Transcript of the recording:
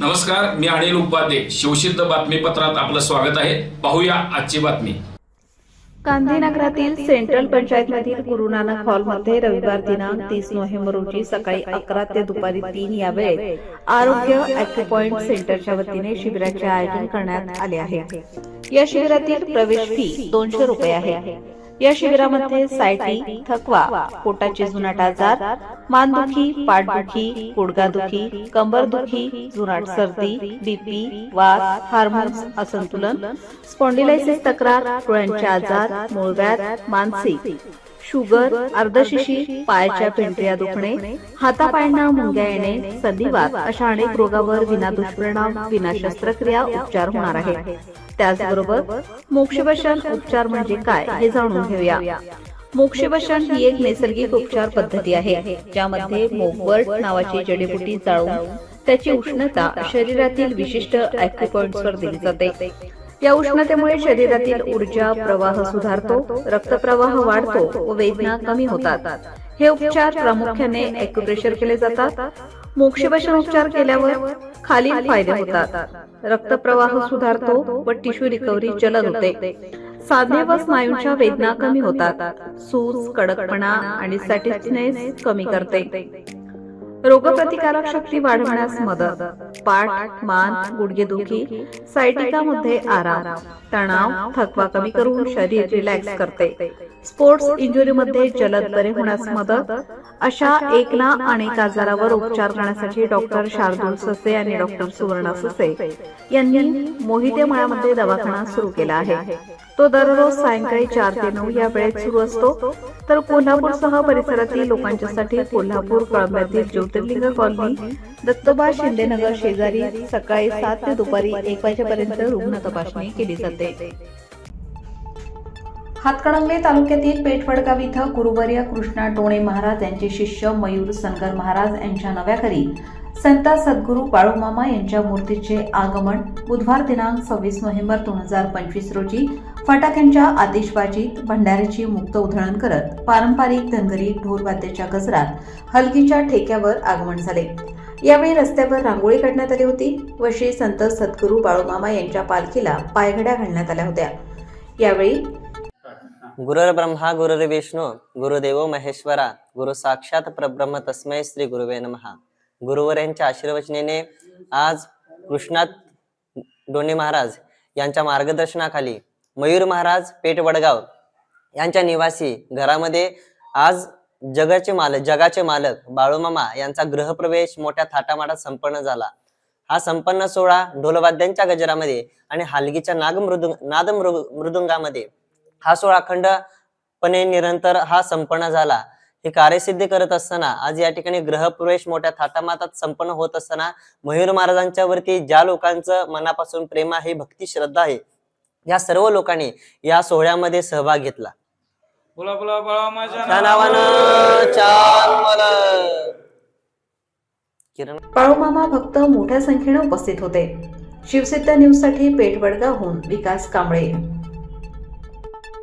नमस्कार मी अनिल उपाध्ये. शिवसिद्ध बातमीपत्रात आपलं स्वागत आहे. पाहूया आजची बातमी. गांधीनगरातील सेंट्रल पंचायतमधील गुरु नानक हॉलमध्ये रविवार दिनांक तीस नोव्हेंबर रोजी सकाळी अकरा ते दुपारी तीन या वेळेत आरोग्य अॅक्युपॉइंट सेंटरच्या वतीने शिबिराचे आयोजन करण्यात आले आहे. या शिबिरातील प्रवेश फी दोनशे रुपये आहे. या शिबिरामध्ये सायटी थकवा पोटाचे जुनाट आजार मानदुखी पाठदुखी गुडघादुखी कंबरदुखी जुनाट सर्दी बीपी वात हार्मोन्स असंतुलन स्पॉन्डिलायसिस तक्रार डोळ्यांचे आजार मूळव्याध मानसिक शुगर अर्धशिशी पायाच्या पेंढऱ्या दुखणे हातापायांना मुंग्या येणे संधिवात अशा अनेक रोगावर विना दुष्परिणाम विना शस्त्रक्रिया उपचार होणार आहे त्याचबरोबर मोक्षवशन उपचार म्हणजे काय हे जाणून घेऊया. मोक्षवशन ही एक नैसर्गिक उपचार पद्धती आहे ज्यामध्ये मोगवर्ट नावाची जडीबुटी जाळून त्याची उष्णता शरीरातील विशिष्ट वर दिली जाते. या उष्णतेमुळे शरीरातील ऊर्जा प्रवाह सुधारतो रक्तप्रवाह वाढतो व वेदना कमी होतात. हे उपचार प्रामुख्याने ॲक्युप्रेशर केले जातात. मोक्षवशन उपचार केल्यावर खालील फायदे होतात. रक्तप्रवाह सुधारतो व टिश्यू रिकव्हरी जलद होते. साधने व स्नायूंच्या वेदना कमी होतात. सूज कडकपणा आणि सॅटिस्नेस कमी करते. रोगप्रतिकारक शक्ती वाढवण्यास मदत. पाठ मान गुडघेदुखी सायटिकामध्ये आराम तणाव थकवा कमी करून शरीर रिलॅक्स करते. स्पोर्ट्स इंजुरीमध्ये जलद बरे होण्यास मदत. अशा एकला अनेक आजारावर उपचार करण्यासाठी डॉक्टर शार्दूल ससे आणि डॉक्टर सुवर्णा ससे यांनी मोहिते मळ्यामध्ये दवाखाना सुरू केला आहे. तो दररोज सायंकाळी चार ते नऊ या वेळेत सुरू असतो. तर कोल्हापूरसह परिसरातील लोकांच्यासाठी कोल्हापूर कळंब्यातील ज्योतिर्लिंग कॉलनी दत्तोबा शिंदेनगर शेजारी सकाळी सात ते दुपारी एक वाजेपर्यंत रुग्ण तपासणी केली जाते. हातकणंगले तालुक्यातील पेठवडगाव इथं गुरुवर्य कृष्णा टोणे महाराज यांचे शिष्य मयूर सनगर महाराज यांच्या नव्या घरी संत सद्गुरू बाळूमामा यांच्या मूर्तीचे आगमन बुधवार दिनांक सव्वीस नोव्हेंबर दोन हजार पंचवीस रोजी फटाक्यांच्या आतिषबाजीत भंडाऱ्याची मुक्त उधळण करत पारंपरिक धनगरी ढोलवाद्याच्या गजरात हलकीच्या ठेक्यावर आगमन झाले. यावेळी रस्त्यावर रांगोळी काढण्यात आली होती व श्री संत सद्गुरू बाळूमामा यांच्या पालखीला पायघड्या घालण्यात आल्या होत्या. यावेळी गुरुर्ब्रह्मा गुरुर्विष्णू गुरुदेव महेश्वरा गुरु साक्षात परब्रह्म तस्मै श्री गुरुवे नमहा. गुरुवर यांच्या आशीर्वचनेने आज कृष्णात डोणे महाराज यांच्या मार्गदर्शनाखाली मयूर महाराज पेठ वडगाव यांच्या निवासी घरामध्ये आज जगाचे मालक जगाचे मालक बाळूमामा यांचा गृहप्रवेश मोठ्या थाटामाटात संपन्न झाला. हा संपन्न सोहळा ढोलवाद्यांच्या गजरामध्ये आणि हालगीच्या नाग मृदुंग नाद मृ- मृदुंगामध्ये हा सोहळा अखंडपणे निरंतर हा संपन्न झाला. हे कार्यसिद्धी करत असताना आज या ठिकाणी ग्रहप्रवेश मोठ्या थाटामाटात संपन्न होत असताना मयूर महाराजांच्या वरती ज्या लोकांचं मनापासून प्रेम आहे भक्ती श्रद्धा आहे या सर्व लोकांनी या सोहळ्यामध्ये सहभाग घेतला. बोला माझ्या नावानं चाल मला. किरण बाळूमामा भक्त मोठ्या संख्येने उपस्थित होते. शिवसिद्ध न्यूजसाठी पेठ वडगावहून विकास कांबळे.